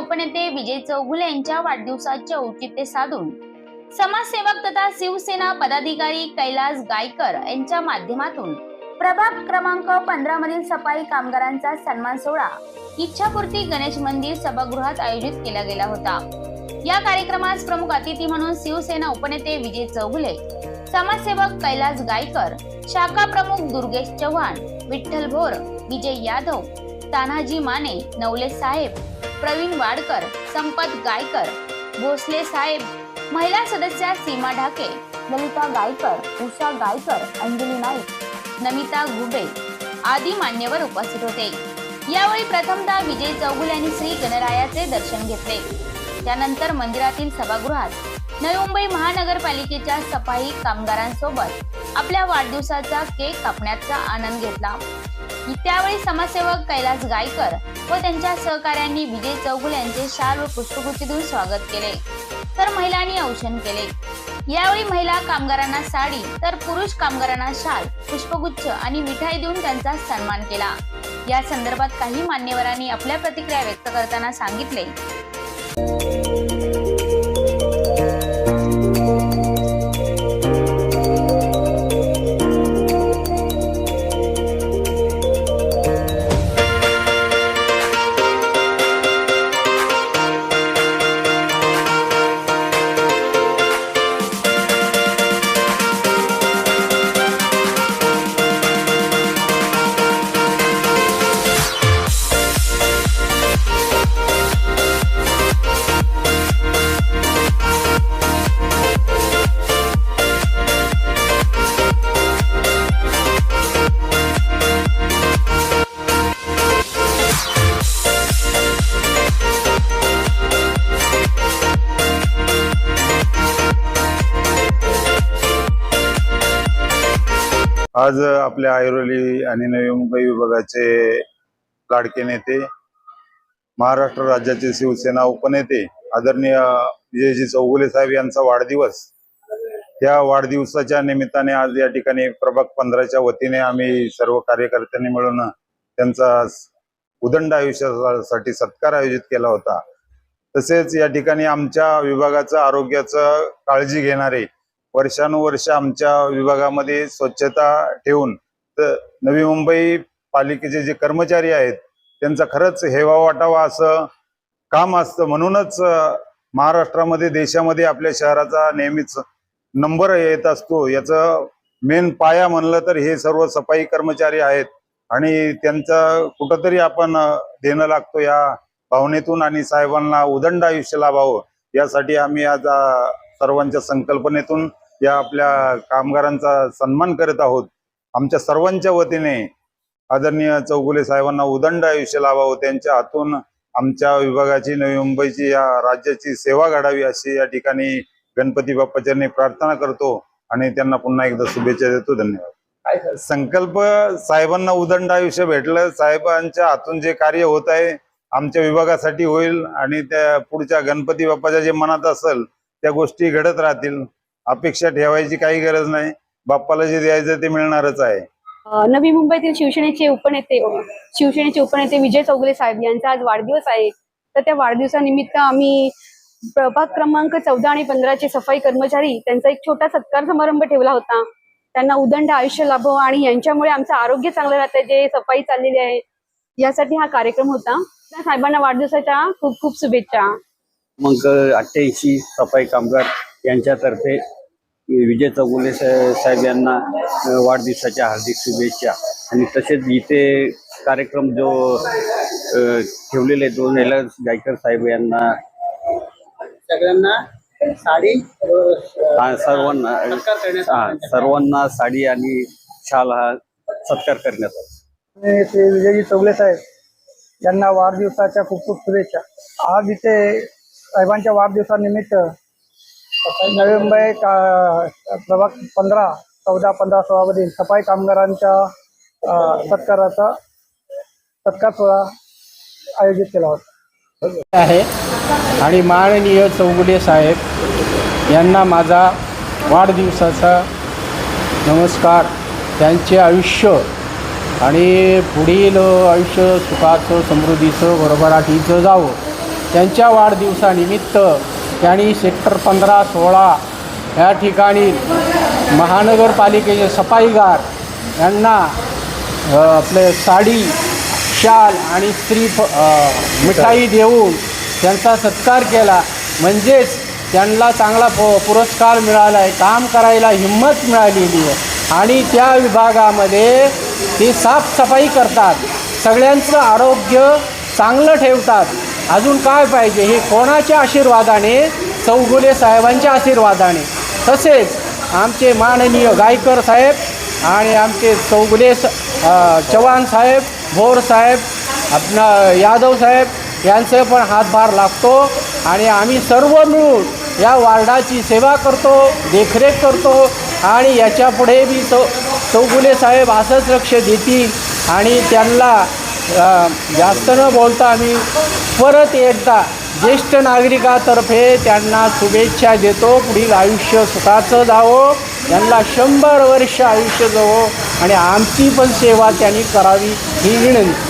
उपनेते विजय चौगुले यांच्या वाढदिवसाचे औचित्य साधून समाजसेवक तथा शिवसेना पदाधिकारी कैलास गायकर यांच्या माध्यमातून प्रभाग क्रमांक पंधरा मधील सफाई कामगारांचा सन्मान सोहळा इच्छापूर्ती गणेश मंदिर सभागृहात आयोजित केला गेला होता. या कार्यक्रमास प्रमुख अतिथी म्हणून शिवसेना उपनेते विजय चौगुले समाजसेवक कैलास गायकर शाखा प्रमुख दुर्गेश चव्हाण विठ्ठल भोर विजय यादव तानाजी माने नवले साहेब प्रवीण वाडकर संपत गायकर भोसले साहेब महिला सदस्या सीमा ढाके ललिता गायकर उषा गायकर अंजली नाईक नमिता घुबे आदी मान्यवर उपस्थित होते. यावेळी प्रथमदा विजय चौगुल यांनी श्री गणरायाचे दर्शन घेतले. त्यानंतर मंदिरातील सभागृहात नवी मुंबई महानगरपालिकेच्या सफाई कामगारांसोबत आपल्या वाढदिवसाचा केक कापण्याचा आनंद घेतला. त्यावेळी समाजसेवक कैलास गायकर व त्यांच्या सहकाऱ्यांनी विजय चौगुल यांचे शाल व पुष्पगुच्छ देऊन स्वागत केले. तर महिलांनी औषण केले. यावेळी महिला कामगारांना साडी तर पुरुष कामगारांना शाल पुष्पगुच्छ आणि मिठाई देऊन त्यांचा सन्मान केला. या संदर्भात काही मान्यवरांनी आपल्या प्रतिक्रिया व्यक्त करताना सांगितले. आज आपल्या ऐरोली आणि नवी मुंबई विभागाचे लाडके नेते महाराष्ट्र राज्याचे शिवसेना उपनेते आदरणीय विजयजी चौगुले साहेब यांचा वाढदिवस. या वाढदिवसाच्या निमित्ताने आज या ठिकाणी प्रभाग पंधराच्या वतीने आम्ही सर्व कार्यकर्त्यांनी मिळून त्यांचा उदंड आयुष्यासाठी सत्कार आयोजित केला होता. तसेच या ठिकाणी आमच्या विभागाचं आरोग्याचं काळजी घेणारे वर्षानुवर्ष आमच्या विभागामध्ये स्वच्छता ठेवून तर नवी मुंबई पालिकेचे जे कर्मचारी आहेत त्यांचा खरंच हेवा वाटावा असं काम असतं. म्हणूनच महाराष्ट्रामध्ये देशामध्ये आपल्या शहराचा नेहमीच नंबर येत असतो. याचं मेन पाया म्हणलं तर हे सर्व सफाई कर्मचारी आहेत आणि त्यांचं कुठंतरी आपण देणं लागतो या भावनेतून आणि साहेबांना उदंड आयुष्य लाभावं यासाठी आम्ही आज सर्वांच्या संकल्पनेतून या आपल्या कामगारांचा सन्मान करत आहोत. आमच्या सर्वांच्या वतीने आदरणीय चौगुले साहेबांना उदंड आयुष्य लाभावं. त्यांच्या हातून आमच्या विभागाची नवी मुंबईची या राज्याची सेवा घडावी अशी या ठिकाणी गणपती बाप्पाचरणी प्रार्थना करतो आणि त्यांना पुन्हा एकदा शुभेच्छा देतो. धन्यवाद. संकल्प साहेबांना उदंड आयुष्य भेटलं. साहेबांच्या हातून जे कार्य होत आहे आमच्या विभागासाठी होईल आणि त्या पुढच्या गणपती बाप्पाच्या जे मनात असेल त्या गोष्टी घडत राहतील. अपेक्षा ठेवायची काही गरज नाही. बाप्पाला जे द्यायचं ते मिळणारच आहे. नवी मुंबईतील शिवसेनेचे उपनेते शिवसेनेचे उपनेते विजय चौगुले साहेब यांचा आज वाढदिवस आहे. तर त्या वाढदिवसानिमित्त आम्ही प्रभाग क्रमांक चौदा आणि पंधराचे सफाई कर्मचारी त्यांचा एक छोटा सत्कार समारंभ ठेवला होता. त्यांना उदंड आयुष्य लाभो आणि यांच्यामुळे आमचं आरोग्य चांगलं राहतं जे सफाई चाललेली आहे. यासाठी हा कार्यक्रम होता. त्या साहेबांना वाढदिवसाच्या खूप खूप शुभेच्छा. मग अठ्ठ्याऐंशी सफाई कामगार यांच्यातर्फे विजय चौगुले सा- साहेब यांना वाढदिवसाच्या हार्दिक शुभेच्छा. आणि तसेच इथे कार्यक्रम जो ठेवलेले दोन याला गायकर साहेब यांना सगळ्यांना साडी हा, सर्वांना हा. सर्वांना साडी आणि शाल हा सत्कार करण्यात आला. श्री विजयजी चौगले साहेब यांना वाढदिवसाच्या खूप खूप शुभेच्छा. आज इथे साहेबांच्या वाढदिवसानिमित्त नवी मुंबई का प्रभाग पंधरा चौदा पंधरा सोळामधील सफाई कामगारांच्या सत्काराचा सत्कार सोहळा आयोजित केला होता. आहे. आणि माननीय चौगुले साहेब यांना माझा वाढदिवसाचा नमस्कार. त्यांचे आयुष्य आणि पुढील आयुष्य सुखाचं समृद्धीचं भरभराटीचं जावं. त्यांच्या वाढदिवसानिमित्त त्यांनी सेक्टर पंधरा सोळा या ठिकाणी महानगरपालिकेचे सफाईगार यांना आपले साडी शाल आणि स्त्री मिठाई देऊन त्यांचा सत्कार केला. म्हणजेच त्यांना चांगला प पुरस्कार मिळाला आहे काम करायला हिंमत मिळालेली आहे. आणि त्या विभागामध्ये ते साफसफाई करतात. सगळ्यांचं आरोग्य चांगलं ठेवतात. अजून काय पाहिजे? हे कोणाच्या आशीर्वादाने? चौगुले साहेबांच्या आशीर्वादाने. तसेच आमचे माननीय गायकर साहेब आणि आमचे चौगुले स चव्हाण साहेब भोर साहेब आपला यादव साहेब यांचे पण हातभार लागतो आणि आम्ही सर्व मिळून या वार्डाची सेवा करतो देखरेख करतो आणि याच्यापुढे बी चौ चौगुले साहेब असंच लक्ष देतील आणि त्यांना जास्त न बोलता आम्ही परत एकदा ज्येष्ठ नागरिकातर्फे त्यांना शुभेच्छा देतो. पुढील आयुष्य सुखाचं जावो. त्यांना शंभर वर्ष आयुष्य जावो. आणि आमची पण सेवा त्यांनी करावी ही विनंती.